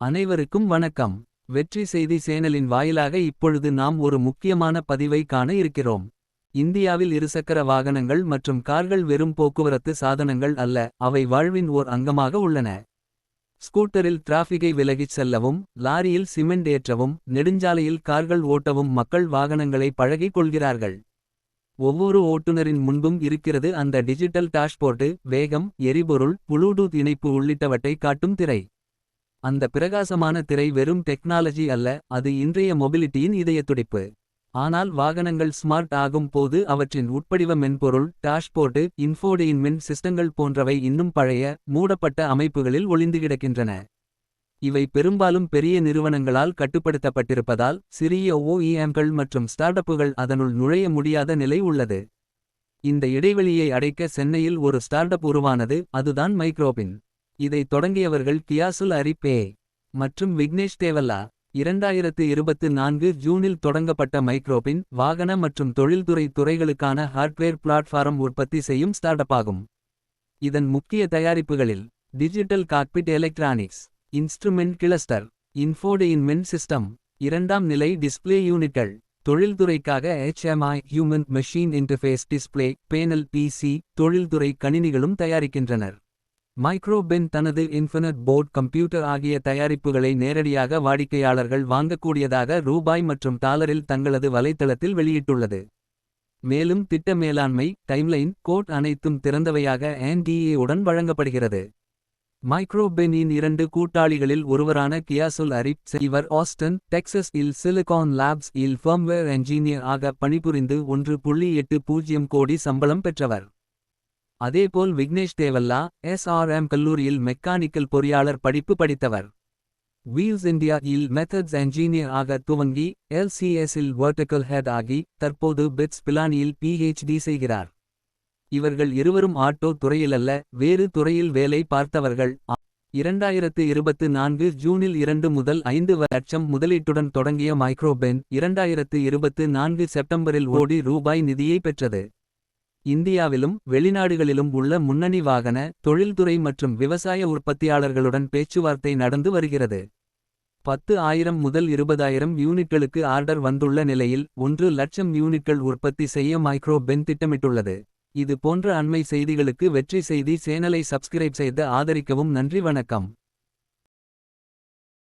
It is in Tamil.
அனைவருக்கும் வணக்கம். வெற்றி செய்தி சேனலின் வாயிலாக இப்பொழுது நாம் ஒரு முக்கியமான பதிவை காண இருக்கிறோம். இந்தியாவில் இருசக்கர வாகனங்கள் மற்றும் கார்கள் வெறும் போக்குவரத்து சாதனங்கள் அல்ல அவை வாழ்வின் ஓர் அங்கமாக உள்ளன. ஸ்கூட்டரில் டிராஃபிகை விலகிச் செல்லவும் லாரியில் சிமெண்ட் ஏற்றவும் நெடுஞ்சாலையில் கார்கள் ஓட்டவும் மக்கள் வாகனங்களை பழகிக் கொள்கிறார்கள். ஒவ்வொரு ஓட்டுநரின் முன்பும் இருக்கிறது அந்த டிஜிட்டல் டாஷ்போர்டு வேகம் எரிபொருள் புளூடூத் இணைப்பு உள்ளிட்டவற்றை காட்டும் திரை. அந்த பிரகாசமான திரை வெறும் டெக்னாலஜி அல்ல அது இன்றைய மொபிலிட்டியின் இதயத்துடிப்பு ஆனால் வாகனங்கள் ஸ்மார்ட் ஆகும் போது அவற்றின் உட்படிவ மென்பொருள் டாஷ்போர்டு இன்ஃபோடெயின்மென்ட் சிஸ்டங்கள் போன்றவை இன்னும் பழைய மூடப்பட்ட அமைப்புகளில் ஒளிந்து கிடக்கின்றன. இவை பெரும்பாலும் பெரிய நிறுவனங்களால் கட்டுப்படுத்தப்பட்டிருப்பதால் சிறிய ஓஇஎம்கள் மற்றும் ஸ்டார்டப்புகள் அதனுள் நுழைய முடியாத நிலை உள்ளது. இந்த இடைவெளியை அடைக்க சென்னையில் ஒரு ஸ்டார்டப் உருவானது அதுதான் மைக்ரோபின் இதை தொடங்கியவர்கள் கியாசுல் அரிப்பே மற்றும் விக்னேஷ் தேவல்லா. இரண்டாயிரத்து இருபத்து நான்கு ஜூனில் தொடங்கப்பட்ட மைக்ரோபின் வாகன மற்றும் தொழில்துறை துறைகளுக்கான ஹார்ட்வேர் பிளாட்ஃபாரம் உற்பத்தி செய்யும் ஸ்டார்டப்பாகும். இதன் முக்கிய தயாரிப்புகளில் digital cockpit electronics instrument cluster infotainment system இரண்டாம் நிலை டிஸ்பிளே யூனிட்கள் தொழில்துறைக்காக HMI human machine interface display panel PC தொழில்துறை கணினிகளும் தயாரிக்கின்றனர். மைக்ரோபென் தனது இன்ஃபினட் போர்ட் கம்ப்யூட்டர் ஆகிய தயாரிப்புகளை நேரடியாக வாடிக்கையாளர்கள் வாங்கக்கூடியதாக ரூபாய் மற்றும் டாலரில் தங்களது வலைத்தளத்தில் வெளியிட்டுள்ளது. மேலும் திட்ட மேலாண்மை டைம்லைன் கோட் அனைத்தும் திறந்தவையாக என்டிஏ உடன் வழங்கப்படுகிறது. மைக்ரோபெனின் இரண்டு கூட்டாளிகளில் ஒருவரான கியாசுல் அரிப் இவர் ஆஸ்டன் டெக்சஸ் இல் சிலிகான் லேப்ஸ் இல் ஃபர்ம்வேர் என்ஜினியர் ஆக பணிபுரிந்து ஒன்று புள்ளி எட்டு பூஜ்ஜியம் கோடி சம்பளம் பெற்றவர். அதேபோல் விக்னேஷ் தேவல்லா எஸ்ஆர்எம் கல்லூரியில் மெக்கானிக்கல் பொறியாளர் படிப்பு படித்தவர். வீல்ஸ் இந்தியா இல் மெத்தட்ஸ் என்ஜினியர் ஆக துவங்கி எல்சிஎஸ் இல் வெர்டிக்கல் ஹெட் ஆகி தற்போது பிட்ஸ் பிலானியில் பிஹெச்டி செய்கிறார். இவர்கள் இருவரும் ஆட்டோ துறையிலல்ல வேறு துறையில் வேலை பார்த்தவர்கள். இரண்டாயிரத்து இருபத்து நான்கு ஜூனில் இரண்டு முதல் ஐந்து லட்சம் முதலீட்டுடன் தொடங்கிய மைக்ரோபென் இரண்டாயிரத்து இருபத்து நான்கு செப்டம்பரில் ஓடி ரூபாய் நிதியை பெற்றது. இந்தியாவிலும் வெளிநாடுகளிலும் உள்ள முன்னணி வாகன தொழில்துறை மற்றும் விவசாய உற்பத்தியாளர்களுடன் பேச்சுவார்த்தை நடந்து வருகிறது. பத்து ஆயிரம் முதல் இருபதாயிரம் யூனிட்களுக்கு ஆர்டர் வந்துள்ள நிலையில் ஒன்று லட்சம் யூனிட்கள் உற்பத்தி செய்ய மைக்ரோ பென் திட்டமிட்டுள்ளது. இது போன்ற அண்மை செய்திகளுக்கு வெற்றி செய்தி சேனலை சப்ஸ்கிரைப் செய்து ஆதரிக்கவும் நன்றி வணக்கம்.